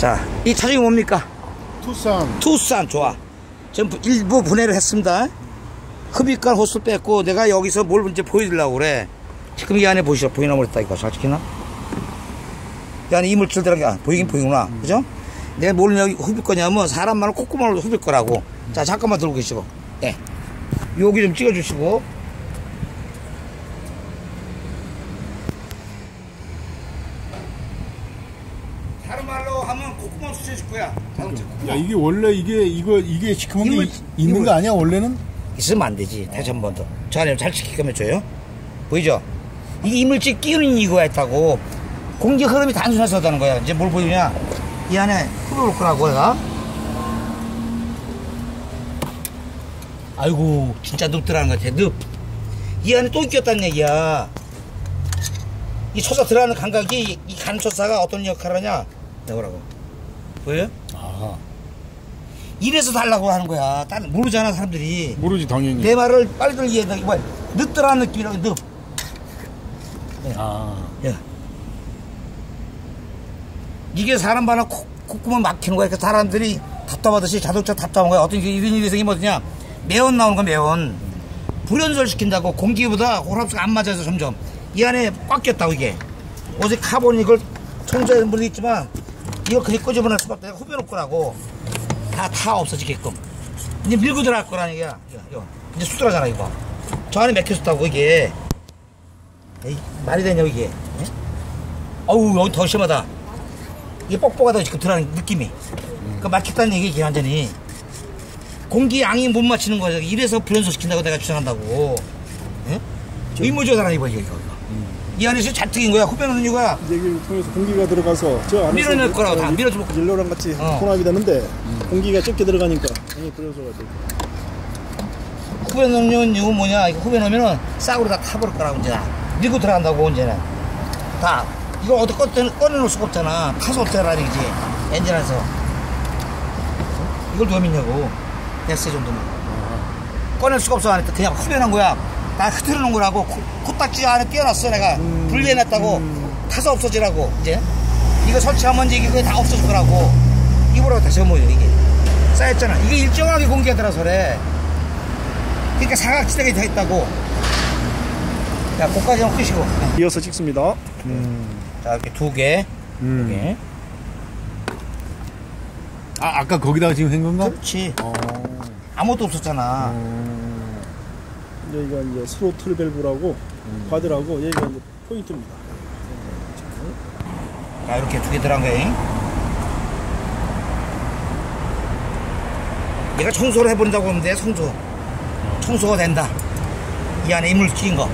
자, 이 차종이 뭡니까? 투싼 투싼 좋아. 지금 일부 분해를 했습니다. 흡입관 호스 뺐고 내가 여기서 뭘 이제 보여드리려고 그래. 지금 이 안에 보시죠. 보이나 모르겠다 이거 잘 찍히나? 이 안에 이물질 들어가 아, 보이긴 보이구나. 그죠? 내가 뭘 여기 흡입 거냐면 사람만을 콧구멍으로 흡입 거라고. 자 잠깐만 들고 계시고. 네. 여기 좀 찍어주시고. 다른 말로 하면 자동차 콧구멍. 야 이게 원래 이게 이거 이게 시커먼 게 이- 있는. 거 아니야 원래는? 있으면 안 되지. 다시 한 번 더. 저 안에 잘 지키면 줘요. 보이죠? 이게 이물질 끼우는 이유가 있다고. 공기 흐름이 단순해서다는 거야. 이제 뭘 보이냐? 이 안에 풀어올 거라고 내가. 아이고, 진짜 늪 들어가는 것 같아. 늪. 이 안에 또 끼었다는 얘기야. 이 초사 들어가는 감각이 이 간초사가 어떤 역할을 하냐? 내보라고. 보여요? 아 이래서 달라고 하는 거야. 딴 모르잖아, 사람들이. 모르지 당연히. 내 말을 빨리들 이해해. 이거 늦더라는 느낌이라고, 늦. 아 야. 이게 사람 반응 콧, 콧구멍 막히는 거야. 그러니까 사람들이 답답하듯이 자동차 답답한 거야. 어떤 게 이런 일이 생기면 어떠냐. 매연 나오는 거 매연. 불연설 시킨다고 공기보다 호흡수가 안 맞아서 점점. 이 안에 꽉 꼈다고 이게. 어제 카본 이걸 청소하는 분도 있지만 이거 그냥 끄집어낼 수밖에 없다. 후벼놓을 거라고. 다, 다 없어지게끔. 이제 밀고 들어갈 거라는 얘기야. 이거, 이거. 이제 수들하잖아, 이거. 저 안에 맥혔었다고, 이게. 에이, 말이 되냐, 이게. 예? 어우, 여기 더 심하다. 이게 뻑뻑하다, 지금 들어가는 느낌이. 그 막혔다는 얘기, 이게 완전히. 공기 양이 못 맞추는 거야. 이래서 불연소 시킨다고 내가 주장한다고. 예? 의무조사라니, 이거, 이거, 이거. 이 안에서 잘 튀긴 거야. 후배는 이거야. 얘기를 통해서 공기가 들어가서 저 안에서 밀어낼 거라고 다저 밀어주고. 옐로랑 같이 어. 혼합이 되는데 공기가 적게 들어가니까 당연히 불려져가지고. 후배 넣으면 이거 뭐냐? 이거 후배 넣으면은 싹으로 다 타버릴 거라고 이제. 밀고 들어간다고 이제는. 다. 이거 어디 꺼내, 꺼내놓을 수가 없잖아. 타서 어쩌라는 얘기지? 엔진 안에서. 이걸 누가 믿냐고. 됐어 이 정도면. 꺼낼 수가 없어. 안에 그냥 후배는 거야 다 흐트러놓은 거라고 코, 코딱지 안에 띄워놨어 내가 분리해놨다고 타서 없어지라고 이제 이거 설치하면 이제 이게 다 없어질 거라고 이거라고 다시 모여 이게 쌓였잖아 이게 일정하게 공기가 들어서 그래 그러니까 사각지대가 다 있다고. 자, 거기까지는 끄시고. 이어서 찍습니다. 자, 이렇게 두 개. 두 개. 아 아까 거기다가 지금 한 건가? 그렇지. 어. 아무것도 없었잖아. 여기가 이제 스로틀 밸브라고 과드라고 여기가 이제 포인트입니다. 자, 이렇게 두 개 들어간 거야. 얘가 청소를 해버린다고 하는데, 청소. 청소가 된다. 이 안에 이물 끼인 거. 야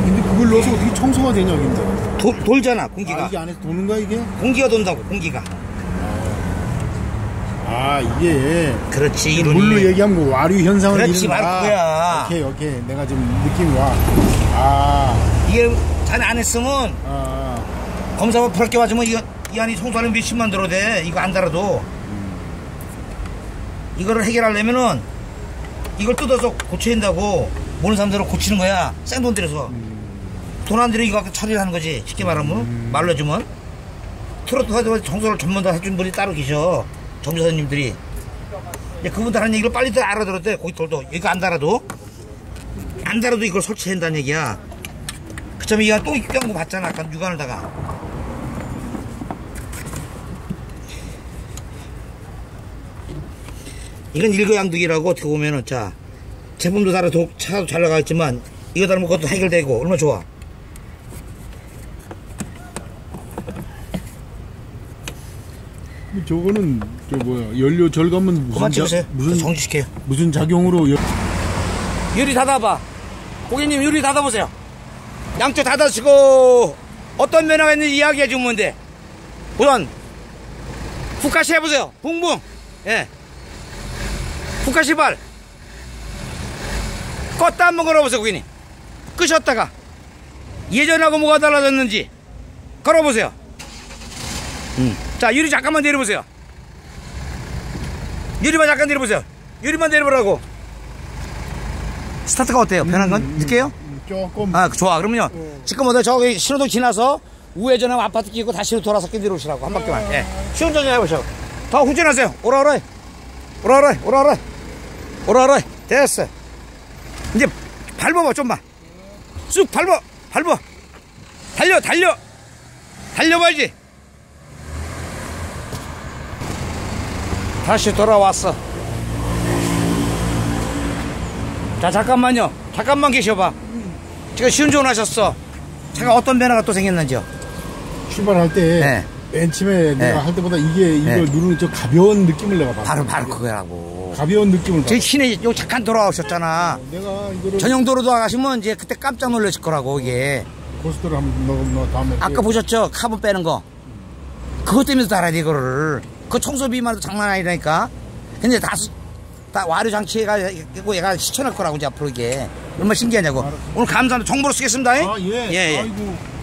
근데 그걸 넣어서 어떻게 청소가 되냐 근데? 도, 돌잖아, 아 공기가. 이게 안에서 도는 거야 이게? 공기가 돈다고, 공기가. 아 이게 그렇지, 이론이. 물로 얘기하면 그 와류 현상을 그렇지, 바로 아. 오케이 오케이 내가 지금 느낌이 와. 아, 이게 자네 안 했으면 아, 검사가 부럽게 맞으면 이거, 이 안이 청소하는 몇십만 들어도 돼. 이거 안 달아도. 이거를 해결하려면은 이걸 뜯어서 고쳐야 된다고 모르는 사람들은 고치는 거야. 생돈 들여서. 돈안 들여 이거 갖고 처리를 하는 거지. 쉽게 말하면. 말로 해주면. 트로트 가지고 청소를 전문 다 해준 분이 따로 계셔. 정조사님들이. 그분들 하는 얘기를 빨리 더 알아들어도 돼. 고깃돌도. 이거 안 달아도. 안 달아도 이걸 설치해야 된다는 얘기야. 그처럼 이거 또 껴온 거 봤잖아. 아까 육안을다가. 이건 일거양득이라고 어떻게 보면은 자 제품도 도 차도 잘 나가 있지만 이거 다르면 그것도 해결되고 얼마나 좋아 저거는 저 뭐야 연료 절감은 무슨 자, 무슨 정지시켜요. 무슨 작용으로 여- 유리 닫아봐. 고객님 유리 닫아보세요. 양쪽 닫아시고 어떤 면허가 있는지 이야기해 주면 돼. 우선 국가시 해보세요. 붕붕. 예. 국가시발. 껐다 한번 걸어보세요 고객님. 끄셨다가 예전하고 뭐가 달라졌는지 걸어보세요 음. 자 유리 잠깐만 내려보세요 유리만 잠깐 내려보세요 유리만 내려보라고 스타트가 어때요? 변한 건? 느껴요? 조금 아, 좋아. 그러면요. 지금 어디 저기 신호등 지나서 우회전하면 아파트 끼고 다시 돌아서 끼들어 오시라고 한 바퀴만. 예. 시운전 좀 해보셔. 더 후진하세요. 오라 오라. 오라 오라. 오라 오라. 오라 오라. 됐어. 이제 밟아봐 좀만. 쑥 밟아. 밟아. 달려 달려. 달려봐야지. 다시 돌아왔어. 자 잠깐만요. 잠깐만 계셔봐. 지금 시운전 하셨어. 차가 어떤 변화가 또 생겼는지요? 출발할 때. 네. 맨 처음에 내가 네. 할 때보다 이게 이걸 네. 누르는 저 가벼운 느낌을 내가 봤어. 바로 바로 그거라고. 가벼운 느낌을. 제 시내 요 잠깐 돌아오셨잖아. 내가 이거를 전용도로도 가시면 이제 그때 깜짝 놀라실 거라고 이게. 고속도로 한번 넣어 넣어 다음에 아까 보셨죠? 카본 빼는 거. 그것 때문에 달아야 돼 이거를. 그 청소비만 해도 장난 아니라니까. 근데 다, 수- 다 와류 장치가 있고 얘가 시켜낼 거라고 이제 앞으로 이게. 얼마나 신기하냐고. 오늘 감사합니다. 정보로 쓰겠습니다. 아, 예. 예, 예. 아이고.